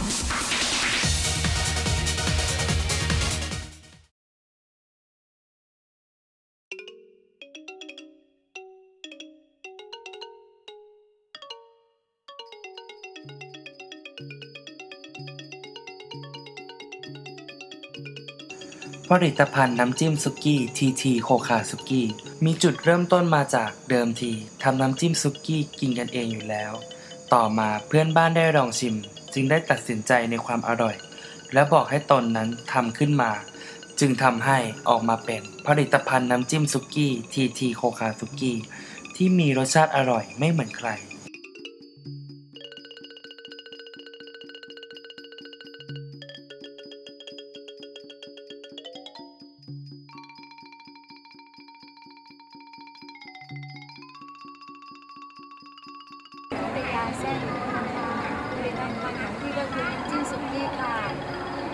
ผลิตภัณฑ์น้ำจิ้มสุกี้ทีทีโคคาสุกี้มีจุดเริ่มต้นมาจากเดิมทีทำน้ำจิ้มสุกี้กินกันเองอยู่แล้ว ต่อมาเพื่อนบ้านได้ลองชิม จึงได้ตัดสินใจในความอร่อย และบอกให้ตนนั้นทำขึ้นมา จึงทำให้ออกมาเป็นผลิตภัณฑ์น้ำจิ้มซุกี้ทีทีโคคาซุกี้ที่มีรสชาติอร่อยไม่เหมือนใครเป็น ยาเส้นนะคะผลิตภัณฑ์ของพี่ก็คือน้ำจิ้มสุกี้ค่ะ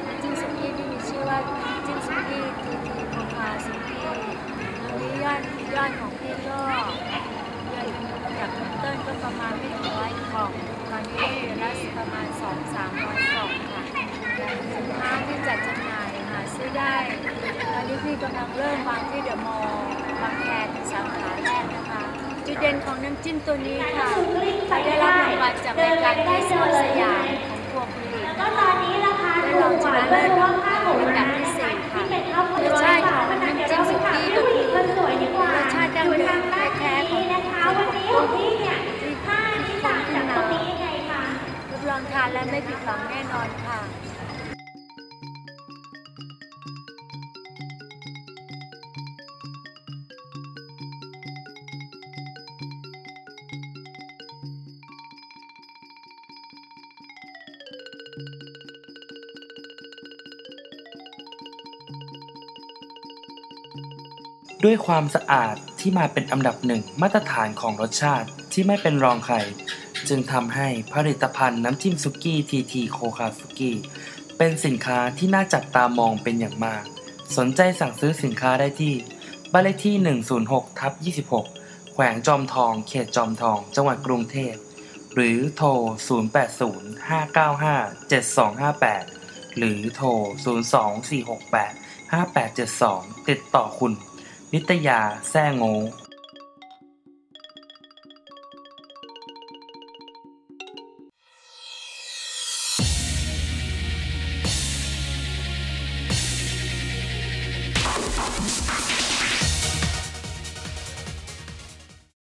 น้ำจิ้มสุกี้ที่มีชื่อว่าน้ำจิ้มสุกี้ทีทีโคคาสุกี้ตอนนี้ยอดยอดของพี่ก็ยอดจากเริ่มต้นก็ประมาณไม่ถึงร้อยกล่องตอนนี้เหลือละประมาณสองสามร้อยกล่องค่ะสินค้าที่จัดจำหน่ายหาซื้อได้ตอนนี้พี่กำลังเริ่มวางที่เดอะมอลล์บางแคเป็นสาขาแรกน ดเด่นของน้ำจิ้มตัวนี้ค่ะเขาได้รับรางวัลจากรายการที่สวนสยามของครัวผลิตก็ตอนนี้ราคาถูกกว่าเลยรรออบบห้าหกอันร้อดับที่สี่ค่ะเป็นครอบครัวรสชาติของน้ำจิ้มสุกี้ก็คือคนสวยดีกว่ารสชาติดั้งเดิมแท้ๆของนี่นะคะวันนี้ของพี่เนี่ยผ้าที่ต่างจากตรงนี้ยังไงคะรับรองทานแล้วไม่ผิดหวังแน่นอนค่ะ ด้วยความสะอาดที่มาเป็นอันดับหนึ่งมาตรฐานของรสชาติที่ไม่เป็นรองใคร จึงทำให้ผลิตภัณฑ์น้ำจิ้มซุกี้ทีทีโคคาซุกี้เป็นสินค้าที่น่าจับตามองเป็นอย่างมาก สนใจสั่งซื้อสินค้าได้ที่บ้านเลขที่ 106ทับ26 แขวงจอมทอง เขตจอมทอง จังหวัดกรุงเทพ หรือโทร 0805957258 หรือโทร 024685872 ติดต่อคุณ นิตยาแซ่งโง